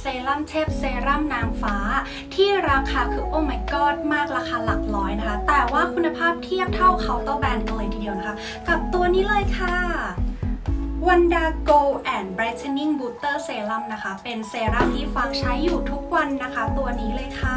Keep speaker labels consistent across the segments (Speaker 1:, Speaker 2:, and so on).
Speaker 1: เซรั่มเทพเซรั่มนางฟ้า ที่ราคาคือโอ้ my god มากราคาหลักร้อยนะคะ แต่ว่าคุณภาพเทียบเท่าเคาน์เตอร์แบรนด์กันเลยทีเดียวนะคะ กับตัวนี้เลยค่ะ Wanda Gold and Brightening Booster Serum นะคะ เป็นเซรั่มที่ฟังใช้อยู่ทุกวันนะคะ ตัวนี้เลยค่ะ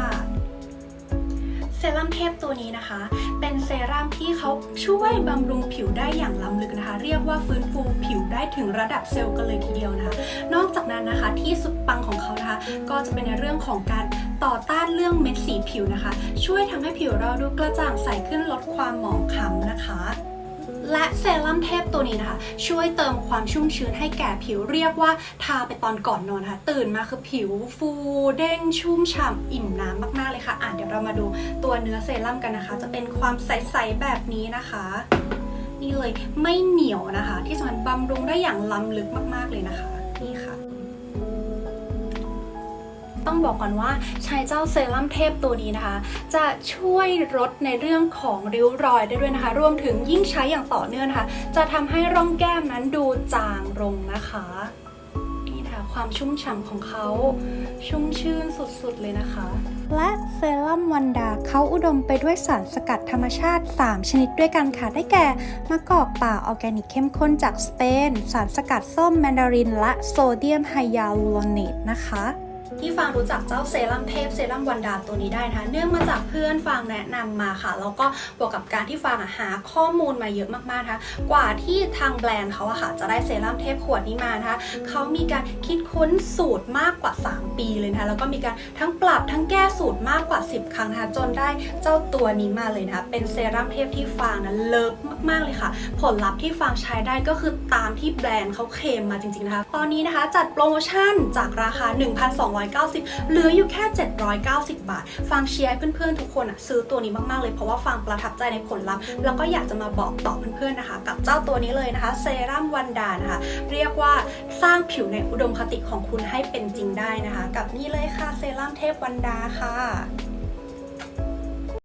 Speaker 1: พตัวนี้นะคะ เป็นเซรั่มที่เขาช่วยบำรุงผิวได้อย่างล้ำลึกนะคะ เรียกว่าฟื้นฟูผิวได้ถึงระดับเซลล์กันเลยทีเดียวนะคะ นอกจากนั้นนะคะที่สุดปังของเขานะคะ ก็จะเป็นในเรื่องของการต่อต้านเรื่องเม็ดสีผิวนะคะ ช่วยทำให้ผิวเราดูกระจ่างใสขึ้นลดความหมองคล้ำนะคะ และเซรั่มเทพตัวนี้นะคะ ช่วยเติมความชุ่มชื้นให้แก่ผิวเรียกว่าทาไปตอนก่อนนอนนะคะตื่นมาคือผิวฟูเด้งชุ่มฉ่ำอิ่มน้ำมากๆเลยค่ะ อะเดี๋ยวเรามาดูตัวเนื้อเซรั่มกันนะคะ จะเป็นความใสๆแบบนี้นะคะนี่เลยไม่เหนียวนะคะ ที่สำคัญบำรุงได้อย่างล้ำลึกมากๆเลยนะคะ นี่ค่ะ ต้องบอกก่อนว่าใช้เจ้าเซรั่มเทพตัวนี้นะคะ จะช่วยลดในเรื่องของริ้วรอยได้ด้วยนะคะ รวมถึงยิ่งใช้อย่างต่อเนื่องนะคะ จะทำให้ร่องแก้มนั้นดูจางลงนะคะนี่นะคะความชุ่มฉ่ำของเขาชุ่มชื่นสุดๆเลยนะคะ และเซรั่มวันดาเขาอุดมไปด้วยสารสกัดธรรมชาติ 3 ชนิดด้วยกันค่ะ ได้แก่มะกอกป่าออร์แกนิกเข้มข้นจากสเปน สารสกัดส้มแมนดาริน และโซเดียมไฮยาลูโรเนตนะคะ ที่ฟางรู้จักเจ้าเซรั่มเทพเซรั่มวันดาตัวนี้ได้นะคะเนื่องมาจากเพื่อนฟางแนะนำมาค่ะแล้วก็บวกกับการที่ฟางหาข้อมูลมาเยอะมากๆนะคะกว่าที่ทางแบรนด์เขาอะค่ะจะได้เซรั่มเทพขวดนี้มานะคะเขามีการคิดค้นสูตรมากกว่า 3 ปีเลยนะคะแล้วก็มีการทั้งปรับทั้งแก้สูตรมากกว่า 10 ครั้งนะคะจนได้เจ้าตัวนี้มาเลยนะคะเป็นเซรั่มเทพที่ฟางนะเลิฟมากๆเลยค่ะ ผลลัพธ์ที่ฟางใช้ได้ก็คือตามที่แบรนด์เขาเคลมมาจริงๆนะคะตอนนี้นะคะจัดโปรโมชั่นจากราคา290 เหลืออยู่แค่ 790 บาท ฟังเชียร์เพื่อนๆทุกคนอะซื้อตัวนี้มากๆเลยเพราะว่าฟังประทับใจในผลลัพธ์ แล้วก็อยากจะมาบอกต่อเพื่อนๆนะคะ กับเจ้าตัวนี้เลยนะคะเซรั่มวันดานะคะ เรียกว่าสร้างผิวในอุดมคติของคุณให้เป็นจริงได้นะคะ กับนี่เลยค่ะเซรั่มเทพวันดาค่ะ